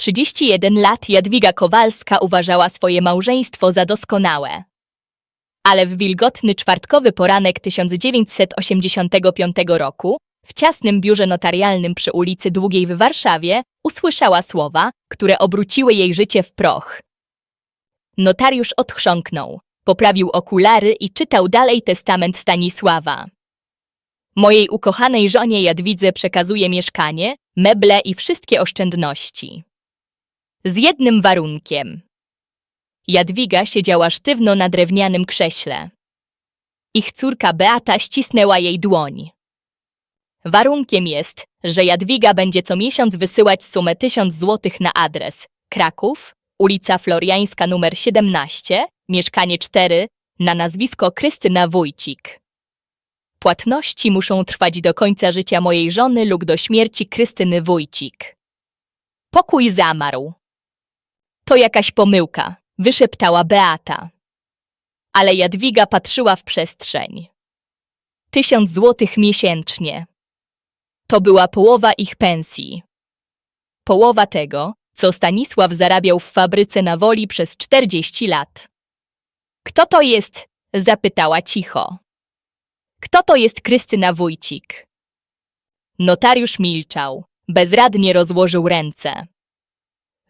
31 lat Jadwiga Kowalska uważała swoje małżeństwo za doskonałe. Ale w wilgotny czwartkowy poranek 1985 roku, w ciasnym biurze notarialnym przy ulicy Długiej w Warszawie, usłyszała słowa, które obróciły jej życie w proch. Notariusz odchrząknął, poprawił okulary i czytał dalej testament Stanisława. Mojej ukochanej żonie Jadwidze przekazuję mieszkanie, meble i wszystkie oszczędności. Z jednym warunkiem. Jadwiga siedziała sztywno na drewnianym krześle. Ich córka Beata ścisnęła jej dłoń. Warunkiem jest, że Jadwiga będzie co miesiąc wysyłać sumę 1000 złotych na adres Kraków, ulica Floriańska nr 17, mieszkanie 4, na nazwisko Krystyna Wójcik. Płatności muszą trwać do końca życia mojej żony lub do śmierci Krystyny Wójcik. Pokój zamarł. To jakaś pomyłka, wyszeptała Beata. Ale Jadwiga patrzyła w przestrzeń. Tysiąc złotych miesięcznie. To była połowa ich pensji. Połowa tego, co Stanisław zarabiał w fabryce na woli przez 40 lat. Kto to jest? zapytała cicho. Kto to jest Krystyna Wójcik? Notariusz milczał, bezradnie rozłożył ręce.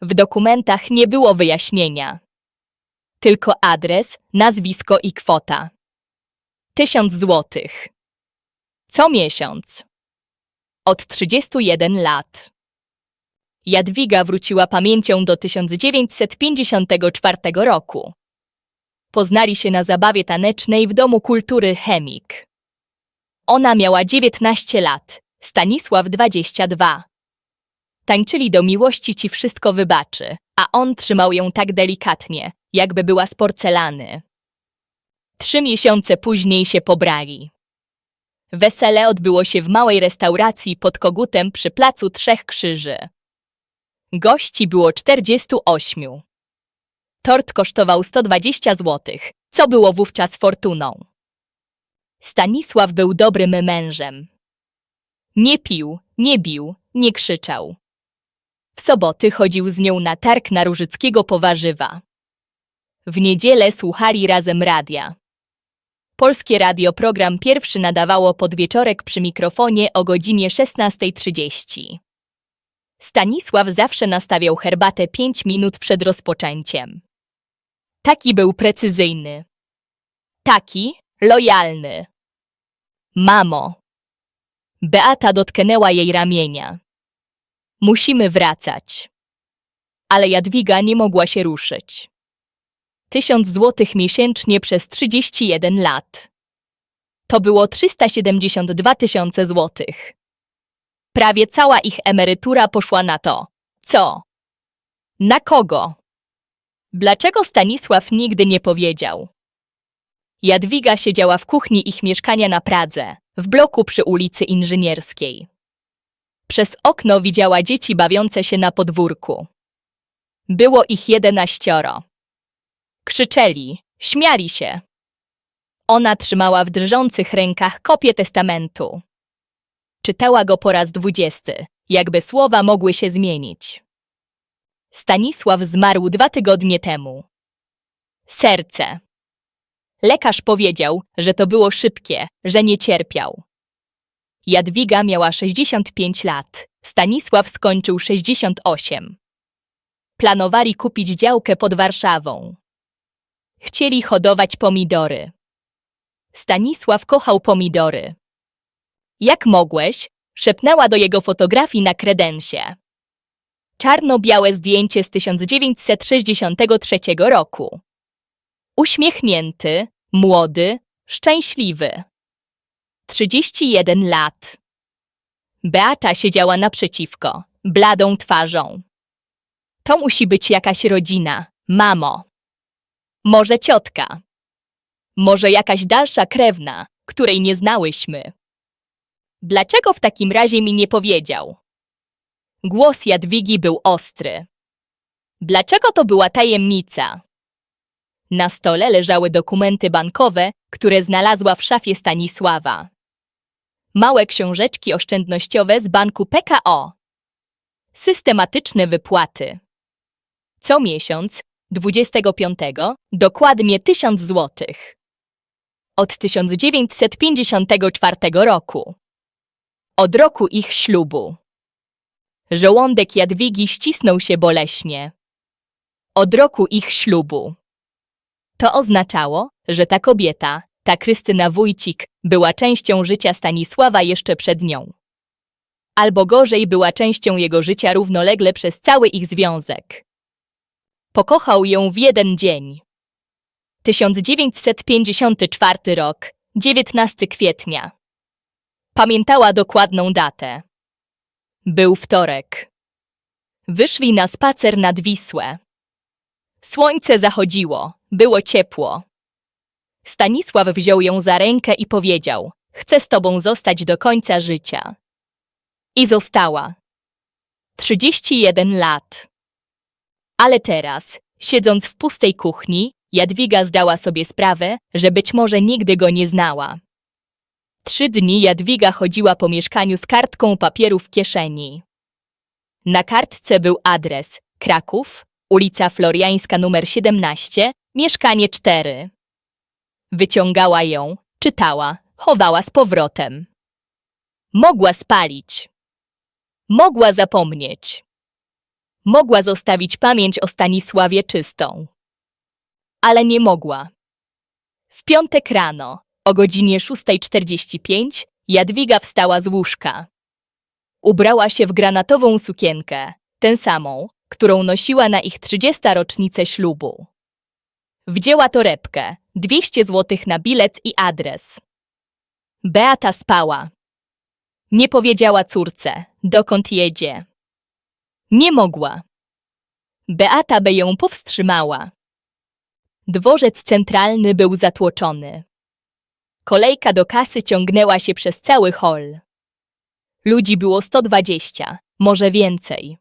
W dokumentach nie było wyjaśnienia. Tylko adres, nazwisko i kwota. Tysiąc złotych. Co miesiąc. Od 31 lat. Jadwiga wróciła pamięcią do 1954 roku. Poznali się na zabawie tanecznej w Domu Kultury Chemik. Ona miała 19 lat, Stanisław 22. Tańczyli do miłości ci wszystko wybaczy, a on trzymał ją tak delikatnie, jakby była z porcelany. Trzy miesiące później się pobrali. Wesele odbyło się w małej restauracji pod kogutem przy placu Trzech Krzyży. Gości było 48. Tort kosztował 120 zł, co było wówczas fortuną. Stanisław był dobrym mężem. Nie pił, nie bił, nie krzyczał. W soboty chodził z nią na targ na Różyckiego po warzywa. W niedzielę słuchali razem radia. Polskie Radio program pierwszy nadawało podwieczorek przy mikrofonie o godzinie 16.30. Stanisław zawsze nastawiał herbatę 5 minut przed rozpoczęciem. Taki był precyzyjny. Taki lojalny. Mamo. Beata dotknęła jej ramienia. Musimy wracać. Ale Jadwiga nie mogła się ruszyć. Tysiąc złotych miesięcznie przez 31 lat. To było 372 tysiące złotych. Prawie cała ich emerytura poszła na to. Co? Na kogo? Dlaczego Stanisław nigdy nie powiedział? Jadwiga siedziała w kuchni ich mieszkania na Pradze, w bloku przy ulicy Inżynierskiej. Przez okno widziała dzieci bawiące się na podwórku. Było ich jedenaścioro. Krzyczeli, śmiali się. Ona trzymała w drżących rękach kopię testamentu. Czytała go po raz dwudziesty, jakby słowa mogły się zmienić. Stanisław zmarł dwa tygodnie temu. Serce. Lekarz powiedział, że to było szybkie, że nie cierpiał. Jadwiga miała 65 lat, Stanisław skończył 68. Planowali kupić działkę pod Warszawą. Chcieli hodować pomidory. Stanisław kochał pomidory. Jak mogłeś? szepnęła do jego fotografii na kredensie. Czarno-białe zdjęcie z 1963 roku. Uśmiechnięty, młody, szczęśliwy. 31 lat. Beata siedziała naprzeciwko, bladą twarzą. To musi być jakaś rodzina, mamo. Może ciotka. Może jakaś dalsza krewna, której nie znałyśmy. Dlaczego w takim razie mi nie powiedział? Głos Jadwigi był ostry. Dlaczego to była tajemnica? Na stole leżały dokumenty bankowe, które znalazła w szafie Stanisława. Małe książeczki oszczędnościowe z banku PKO. systematyczne wypłaty. Co miesiąc, 25, dokładnie 1000 złotych. Od 1954 roku. Od roku ich ślubu. Żołądek Jadwigi ścisnął się boleśnie. Od roku ich ślubu. To oznaczało, że ta kobieta, ta Krystyna Wójcik, była częścią życia Stanisława jeszcze przed nią. Albo gorzej, była częścią jego życia równolegle przez cały ich związek. Pokochał ją w jeden dzień. 1954 rok, 19 kwietnia. Pamiętała dokładną datę. Był wtorek. Wyszli na spacer nad Wisłę. Słońce zachodziło, było ciepło. Stanisław wziął ją za rękę i powiedział: Chcę z tobą zostać do końca życia. I została. 31 lat. Ale teraz, siedząc w pustej kuchni, Jadwiga zdała sobie sprawę, że być może nigdy go nie znała. Trzy dni Jadwiga chodziła po mieszkaniu z kartką papieru w kieszeni. Na kartce był adres Kraków, ulica Floriańska numer 17, mieszkanie 4. Wyciągała ją, czytała, chowała z powrotem. Mogła spalić. Mogła zapomnieć. Mogła zostawić pamięć o Stanisławie czystą. Ale nie mogła. W piątek rano, o godzinie 6.45, Jadwiga wstała z łóżka. Ubrała się w granatową sukienkę, tę samą, którą nosiła na ich 30. rocznicę ślubu. Wzięła torebkę, 200 złotych na bilet i adres. Beata spała. Nie powiedziała córce, dokąd jedzie. Nie mogła. Beata by ją powstrzymała. Dworzec centralny był zatłoczony. Kolejka do kasy ciągnęła się przez cały hol. Ludzi było 120, może więcej.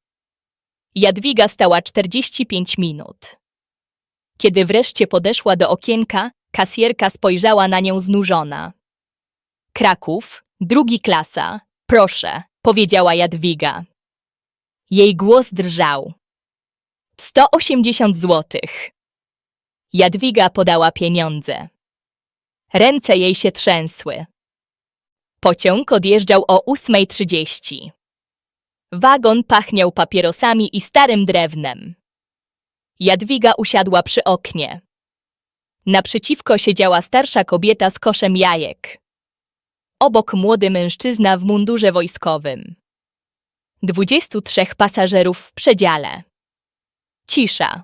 Jadwiga stała 45 minut. Kiedy wreszcie podeszła do okienka, kasjerka spojrzała na nią znużona. Kraków, drugi klasa, proszę, powiedziała Jadwiga. Jej głos drżał. 180 złotych. Jadwiga podała pieniądze. Ręce jej się trzęsły. Pociąg odjeżdżał o 8.30. Wagon pachniał papierosami i starym drewnem. Jadwiga usiadła przy oknie. Naprzeciwko siedziała starsza kobieta z koszem jajek. Obok młody mężczyzna w mundurze wojskowym. Dwudziestu trzech pasażerów w przedziale. Cisza.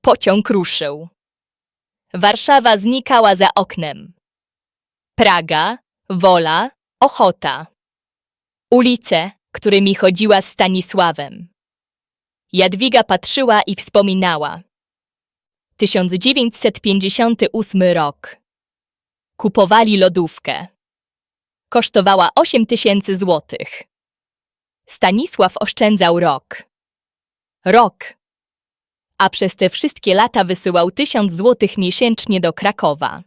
Pociąg ruszył. Warszawa znikała za oknem. Praga, Wola, Ochota. Ulice, którymi chodziła z Stanisławem. Jadwiga patrzyła i wspominała. 1958 rok. Kupowali lodówkę. Kosztowała 8 tysięcy złotych. Stanisław oszczędzał rok. Rok. A przez te wszystkie lata wysyłał tysiąc złotych miesięcznie do Krakowa.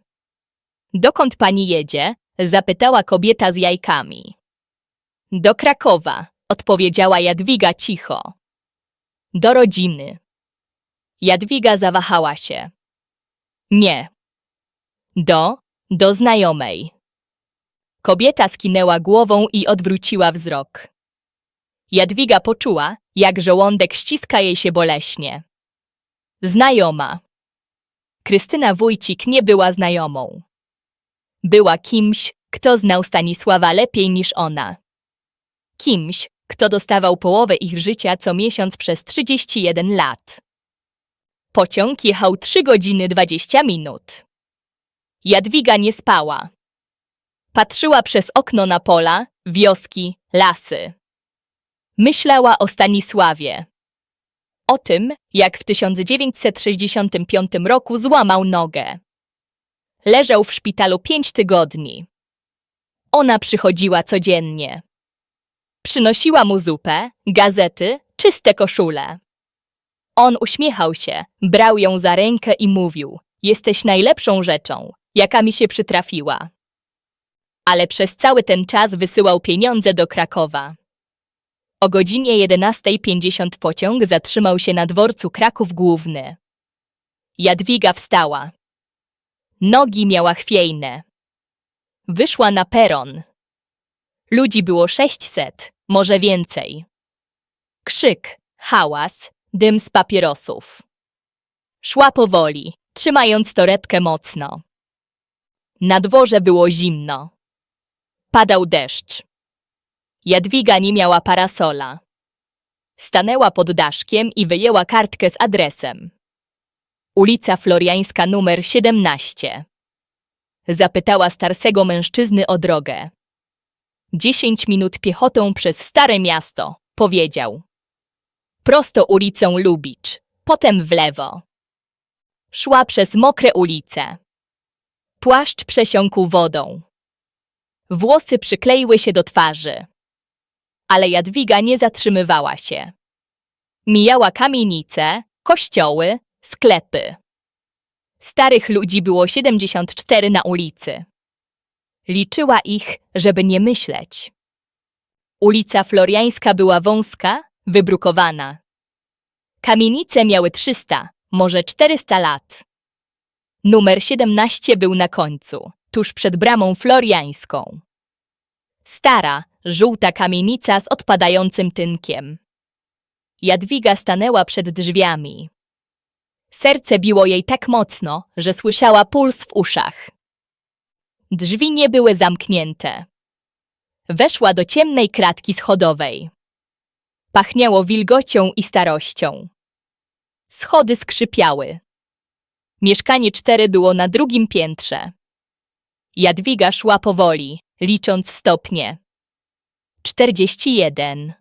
Dokąd pani jedzie? zapytała kobieta z jajkami. Do Krakowa, odpowiedziała Jadwiga cicho. Do rodziny. Jadwiga zawahała się. Nie. Do, do znajomej. Kobieta skinęła głową i odwróciła wzrok. Jadwiga poczuła, jak żołądek ściska jej się boleśnie. Znajoma. Krystyna Wójcik nie była znajomą. Była kimś, kto znał Stanisława lepiej niż ona. Kimś, kto dostawał połowę ich życia co miesiąc przez 31 lat. Pociąg jechał 3 godziny 20 minut. Jadwiga nie spała. Patrzyła przez okno na pola, wioski, lasy. Myślała o Stanisławie. O tym, jak w 1965 roku złamał nogę. Leżał w szpitalu pięć tygodni. Ona przychodziła codziennie. Przynosiła mu zupę, gazety, czyste koszule. On uśmiechał się, brał ją za rękę i mówił: Jesteś najlepszą rzeczą, jaka mi się przytrafiła. Ale przez cały ten czas wysyłał pieniądze do Krakowa. O godzinie 11.50 pociąg zatrzymał się na dworcu Kraków Główny. Jadwiga wstała. Nogi miała chwiejne. Wyszła na peron. Ludzi było 600, może więcej. Krzyk, hałas, dym z papierosów. Szła powoli, trzymając torebkę mocno. Na dworze było zimno. Padał deszcz. Jadwiga nie miała parasola. Stanęła pod daszkiem i wyjęła kartkę z adresem. Ulica Floriańska numer 17. Zapytała starszego mężczyzny o drogę. Dziesięć minut piechotą przez Stare Miasto, powiedział. Prosto ulicą Lubicz, potem w lewo. Szła przez mokre ulice. Płaszcz przesiąkł wodą. Włosy przykleiły się do twarzy. Ale Jadwiga nie zatrzymywała się. Mijała kamienice, kościoły, sklepy. Starych ludzi było 74 na ulicy. Liczyła ich, żeby nie myśleć. Ulica Floriańska była wąska, wybrukowana. Kamienice miały 300, może 400 lat. Numer 17 był na końcu, tuż przed bramą floriańską. Stara, żółta kamienica z odpadającym tynkiem. Jadwiga stanęła przed drzwiami. Serce biło jej tak mocno, że słyszała puls w uszach. Drzwi nie były zamknięte. Weszła do ciemnej kratki schodowej. Pachniało wilgocią i starością. Schody skrzypiały. Mieszkanie cztery było na drugim piętrze. Jadwiga szła powoli, licząc stopnie. Czterdzieści jeden.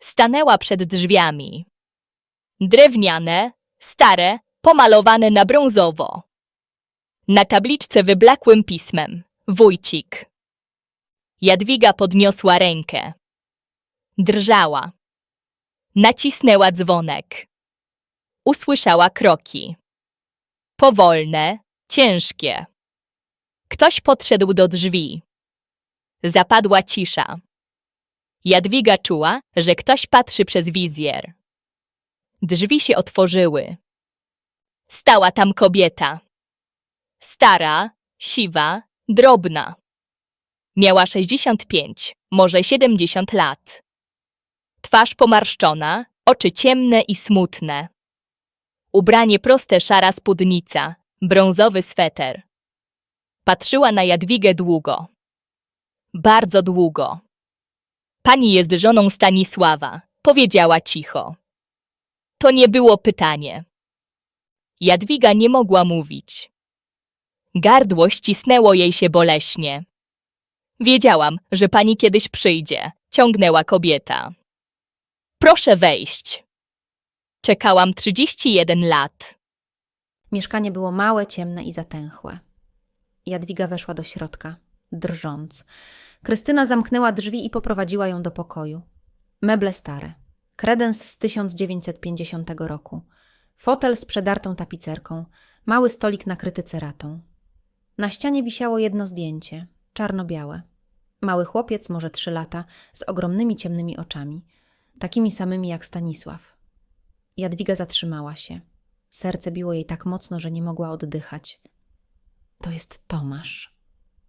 Stanęła przed drzwiami. Drewniane, stare, pomalowane na brązowo. Na tabliczce wyblakłym pismem Wójcik. Jadwiga podniosła rękę. Drżała. Nacisnęła dzwonek. Usłyszała kroki. Powolne, ciężkie. Ktoś podszedł do drzwi. Zapadła cisza. Jadwiga czuła, że ktoś patrzy przez wizjer. Drzwi się otworzyły. Stała tam kobieta. Stara, siwa, drobna. Miała 65, może 70 lat. Twarz pomarszczona, oczy ciemne i smutne. Ubranie proste szara spódnica, brązowy sweter. Patrzyła na Jadwigę długo. Bardzo długo. Pani jest żoną Stanisława, powiedziała cicho. To nie było pytanie. Jadwiga nie mogła mówić. Gardło ścisnęło jej się boleśnie. Wiedziałam, że pani kiedyś przyjdzie, ciągnęła kobieta. Proszę wejść. Czekałam 31 lat. Mieszkanie było małe, ciemne i zatęchłe. Jadwiga weszła do środka, drżąc. Krystyna zamknęła drzwi i poprowadziła ją do pokoju. Meble stare. Kredens z 1950 roku. Fotel z przedartą tapicerką. Mały stolik nakryty ceratą. Na ścianie wisiało jedno zdjęcie, czarno-białe. Mały chłopiec, może trzy lata, z ogromnymi ciemnymi oczami, takimi samymi jak Stanisław. Jadwiga zatrzymała się. Serce biło jej tak mocno, że nie mogła oddychać. To jest Tomasz,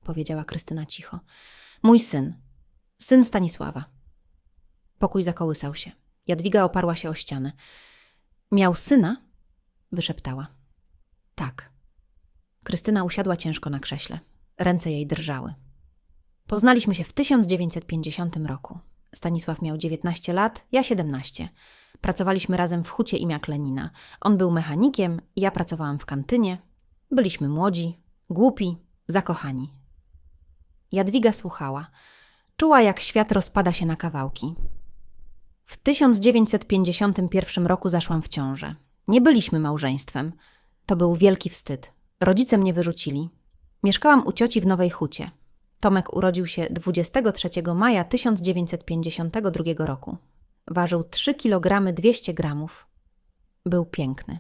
powiedziała Krystyna cicho. Mój syn. Syn Stanisława. Pokój zakołysał się. Jadwiga oparła się o ścianę. Miał syna? wyszeptała. Tak. Krystyna usiadła ciężko na krześle. Ręce jej drżały. Poznaliśmy się w 1950 roku. Stanisław miał 19 lat, ja 17. Pracowaliśmy razem w hucie imię Klenina. On był mechanikiem, ja pracowałam w kantynie. Byliśmy młodzi, głupi, zakochani. Jadwiga słuchała. Czuła, jak świat rozpada się na kawałki. W 1951 roku zaszłam w ciążę. Nie byliśmy małżeństwem. To był wielki wstyd. Rodzice mnie wyrzucili. Mieszkałam u cioci w Nowej Hucie. Tomek urodził się 23 maja 1952 roku. Ważył 3 kg 200 gramów. Był piękny.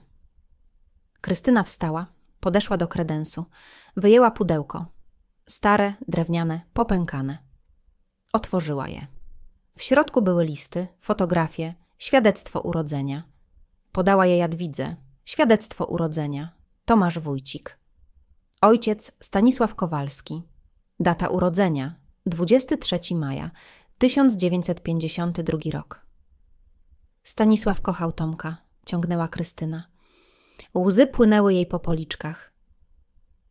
Krystyna wstała, podeszła do kredensu, wyjęła pudełko. Stare, drewniane, popękane. Otworzyła je. W środku były listy, fotografie, świadectwo urodzenia. Podała je Jadwidze. Świadectwo urodzenia. Tomasz Wójcik. Ojciec Stanisław Kowalski. Data urodzenia 23 maja 1952 rok. Stanisław kochał Tomka, ciągnęła Krystyna. Łzy płynęły jej po policzkach.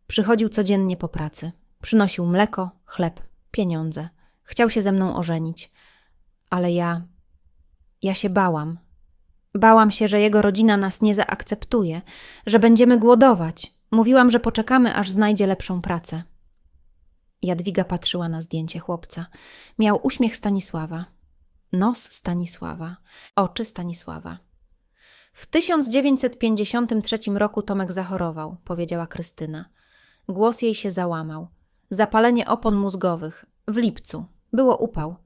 Przychodził codziennie po pracy. Przynosił mleko, chleb, pieniądze. Chciał się ze mną ożenić. Ale ja. Ja się bałam. Bałam się, że jego rodzina nas nie zaakceptuje, że będziemy głodować. Mówiłam, że poczekamy, aż znajdzie lepszą pracę. Jadwiga patrzyła na zdjęcie chłopca. Miał uśmiech Stanisława, nos Stanisława, oczy Stanisława. W 1953 roku Tomek zachorował, powiedziała Krystyna. Głos jej się załamał. Zapalenie opon mózgowych. W lipcu. Było upał.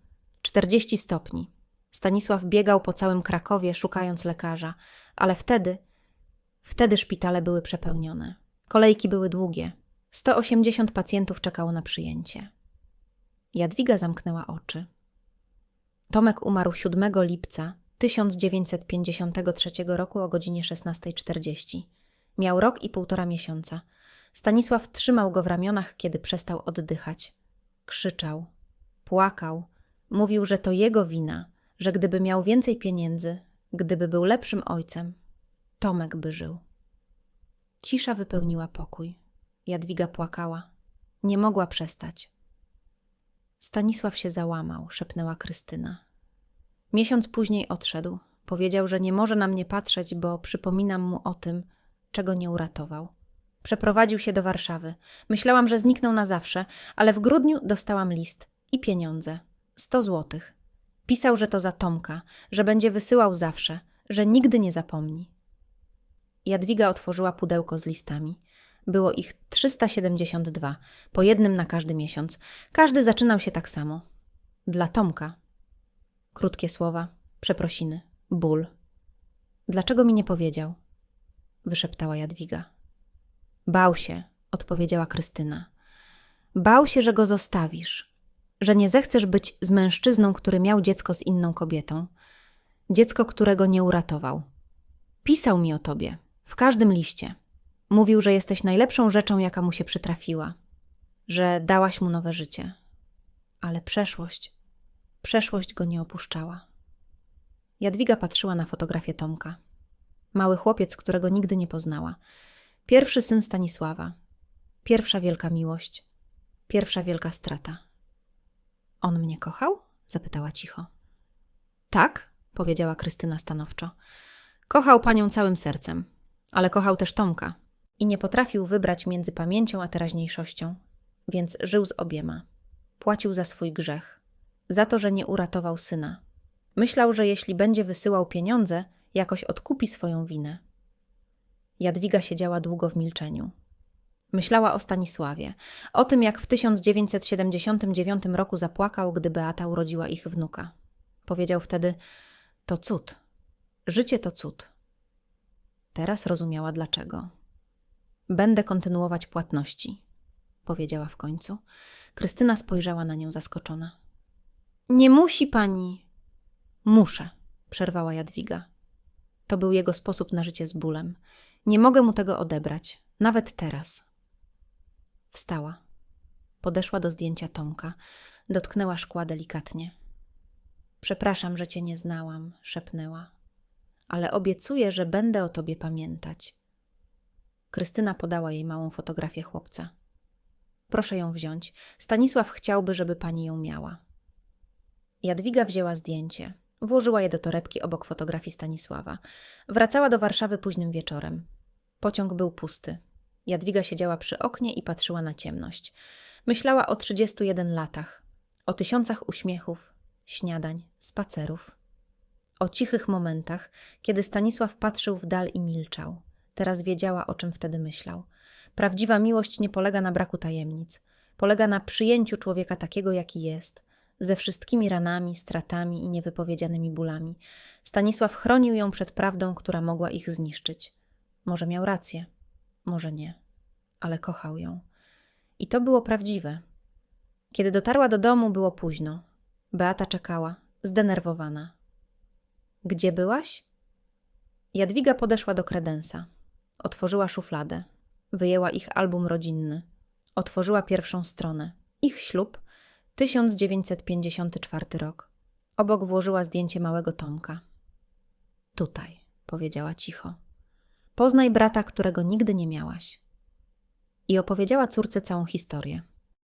40 stopni. Stanisław biegał po całym Krakowie, szukając lekarza, ale wtedy, wtedy szpitale były przepełnione. Kolejki były długie. 180 pacjentów czekało na przyjęcie. Jadwiga zamknęła oczy. Tomek umarł 7 lipca 1953 roku o godzinie 16.40. Miał rok i półtora miesiąca. Stanisław trzymał go w ramionach, kiedy przestał oddychać. Krzyczał, płakał, mówił, że to jego wina, że gdyby miał więcej pieniędzy, gdyby był lepszym ojcem, Tomek by żył. Cisza wypełniła pokój. Jadwiga płakała. Nie mogła przestać. Stanisław się załamał, szepnęła Krystyna. Miesiąc później odszedł. Powiedział, że nie może na mnie patrzeć, bo przypominam mu o tym, czego nie uratował. Przeprowadził się do Warszawy. Myślałam, że zniknął na zawsze, ale w grudniu dostałam list i pieniądze. Sto złotych. Pisał, że to za Tomka, że będzie wysyłał zawsze, że nigdy nie zapomni. Jadwiga otworzyła pudełko z listami. Było ich 372, po jednym na każdy miesiąc. Każdy zaczynał się tak samo. Dla Tomka. Krótkie słowa, przeprosiny, ból. Dlaczego mi nie powiedział? wyszeptała Jadwiga. Bał się, odpowiedziała Krystyna. Bał się, że go zostawisz, że nie zechcesz być z mężczyzną, który miał dziecko z inną kobietą, dziecko, którego nie uratował. Pisał mi o tobie, w każdym liście. Mówił, że jesteś najlepszą rzeczą, jaka mu się przytrafiła, że dałaś mu nowe życie. Ale przeszłość, przeszłość go nie opuszczała. Jadwiga patrzyła na fotografię Tomka. Mały chłopiec, którego nigdy nie poznała. Pierwszy syn Stanisława. Pierwsza wielka miłość. Pierwsza wielka strata. On mnie kochał? zapytała cicho. Tak, powiedziała Krystyna stanowczo. Kochał panią całym sercem, ale kochał też Tomka i nie potrafił wybrać między pamięcią a teraźniejszością, więc żył z obiema. Płacił za swój grzech, za to, że nie uratował syna. Myślał, że jeśli będzie wysyłał pieniądze, jakoś odkupi swoją winę. Jadwiga siedziała długo w milczeniu. Myślała o Stanisławie, o tym, jak w 1979 roku zapłakał, gdy Beata urodziła ich wnuka. Powiedział wtedy: To cud. Życie to cud. Teraz rozumiała dlaczego. Będę kontynuować płatności, powiedziała w końcu. Krystyna spojrzała na nią zaskoczona. Nie musi pani. Muszę, przerwała Jadwiga. To był jego sposób na życie z bólem. Nie mogę mu tego odebrać, nawet teraz. Wstała. Podeszła do zdjęcia Tomka. Dotknęła szkła delikatnie. Przepraszam, że cię nie znałam, szepnęła. Ale obiecuję, że będę o tobie pamiętać. Krystyna podała jej małą fotografię chłopca. Proszę ją wziąć. Stanisław chciałby, żeby pani ją miała. Jadwiga wzięła zdjęcie. Włożyła je do torebki obok fotografii Stanisława. Wracała do Warszawy późnym wieczorem. Pociąg był pusty. Jadwiga siedziała przy oknie i patrzyła na ciemność. Myślała o 31 latach, o tysiącach uśmiechów, śniadań, spacerów. O cichych momentach, kiedy Stanisław patrzył w dal i milczał. Teraz wiedziała, o czym wtedy myślał. Prawdziwa miłość nie polega na braku tajemnic. Polega na przyjęciu człowieka takiego, jaki jest, ze wszystkimi ranami, stratami i niewypowiedzianymi bólami. Stanisław chronił ją przed prawdą, która mogła ich zniszczyć. Może miał rację, może nie, ale kochał ją. I to było prawdziwe. Kiedy dotarła do domu, było późno. Beata czekała. zdenerwowana. Gdzie byłaś? Jadwiga podeszła do kredensa. Otworzyła szufladę. Wyjęła ich album rodzinny. Otworzyła pierwszą stronę. Ich ślub 1954 rok. Obok włożyła zdjęcie małego Tomka. Tutaj, powiedziała cicho. Poznaj brata, którego nigdy nie miałaś. I opowiedziała córce całą historię.